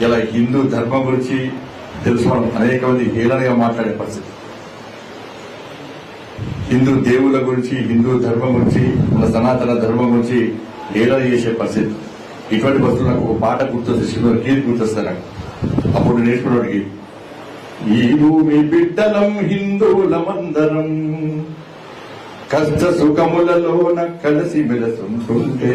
ఇలా హిందూ ధర్మం గురించి తెలుసుకోవడం అనేక మంది హీలనగా మాట్లాడే పరిస్థితి. హిందూ దేవుల గురించి హిందూ ధర్మం గురించి మన సనాతన ధర్మం గురించి హీలన చేసే పరిస్థితి. ఇటువంటి పరిస్థితులు నాకు ఒక పాట గుర్తొస్తే శివ గీత గుర్తొస్తాను నాకు. అప్పుడు నేర్చుకున్నవాడికి ఈ భూమి బిడ్డలం హిందువులమందరం కష్ట సుఖములలోన కలిసి మెలసుంటుంటే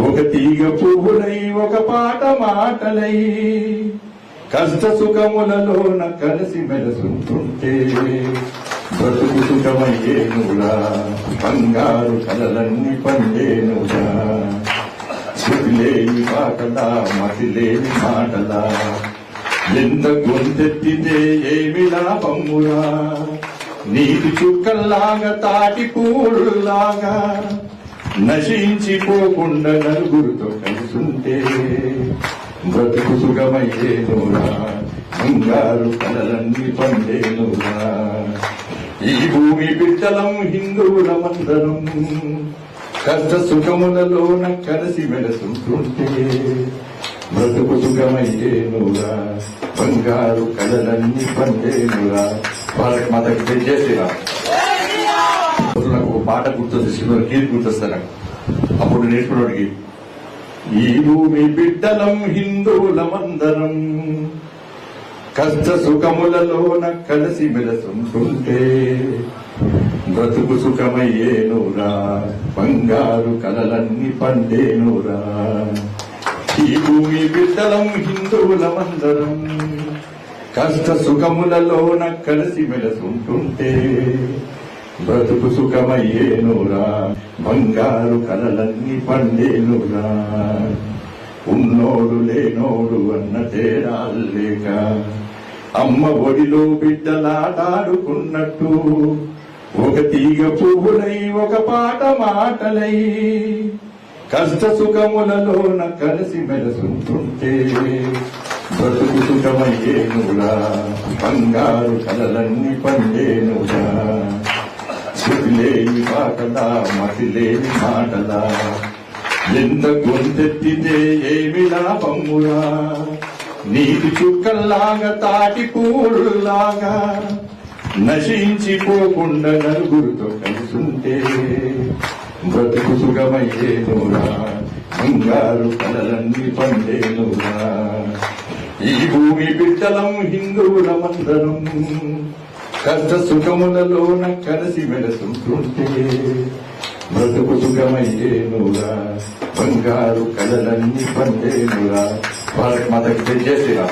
ఒక తీగ పువ్వులై ఒక పాట మాటలై కష్ట సుఖములలోన కలిసి మెలసుంటుంటే బ్రతుకు సుఖమయ్యేనురా బంగారు కలలన్నీ పండేనురా. శృతిలేని పాటలా మతిలేని మాటలా ఎంత గొంతెత్తితే ఏమి లాభమురా? నీటి చుక్కల్లాగా తాటి పూలులాగా నశించిపోకుండా నలుగురితో కలుసుంటే బ్రతుకు సుఖమయ్యేనురా బంగారు కలలన్నీ పండేనురా ఈ భూమి బిడ్డలం హిందువులమందరం కష్ట సుఖములలోన కలిసి వెలసుంటుంటే బ్రతుకు సుఖమయ్యేనురా బంగారు కలలన్నీ పండేనురా వాళ్ళకి మాతకి తెలియజేసిరా నాకు పాట గుర్తొస్తుంది శివ గీత గుర్తొస్తాను అప్పుడు నేర్చుకున్నవాడికి ఈ భూమి బిడ్డలం హిందువులమందరం కష్ట సుఖములలోన కలిసి మెలసుంటుంటే బ్రతుకు సుఖమయ్యేనురా బంగారు కలలన్నీ పండేనురా. ఈ భూమి బిడ్డలం హిందువులమందరం కష్ట సుఖములలోన కలిసి మెలసుంటుంటే బ్రతుకు సుఖమయ్యేనురా బంగారు కలలన్నీ పండేనురా. ఉన్నోడు లేనోడు అన్న తేడాలేక అమ్మ ఒడిలో బిడ్డలాటాడుకున్నట్టు ఒక తీగ పువ్వులై ఒక పాట మాటలై కష్ట సుఖములలోన కలిసి మెలసుంటుంటే బ్రతుకు సుఖమయ్యేనురా బంగారు కలలన్నీ పండేనురా. శృతిలేని పాటలా మతిలేని మాటలా. ఎంత గొంతెత్తితే ఏమి లాభమురా? నీటి చుక్కల్లాగా తాటి పూలులాగా నశించిపోకుండా నలుగురితో కలిసుంటే బ్రతుకు సుఖమయ్యేనురా బంగారు కలలన్నీ పండేనురా ఈ భూమి బిడ్డలం హిందువులమందరం కష్ట సుఖములలోన కలిసి వెలసుంటుంటే బ్రతుకు సుఖమయ్యేనురా బంగారు కళలన్నీ పండేనురా వాళ్ళకి మా దగ్గర చేసేరా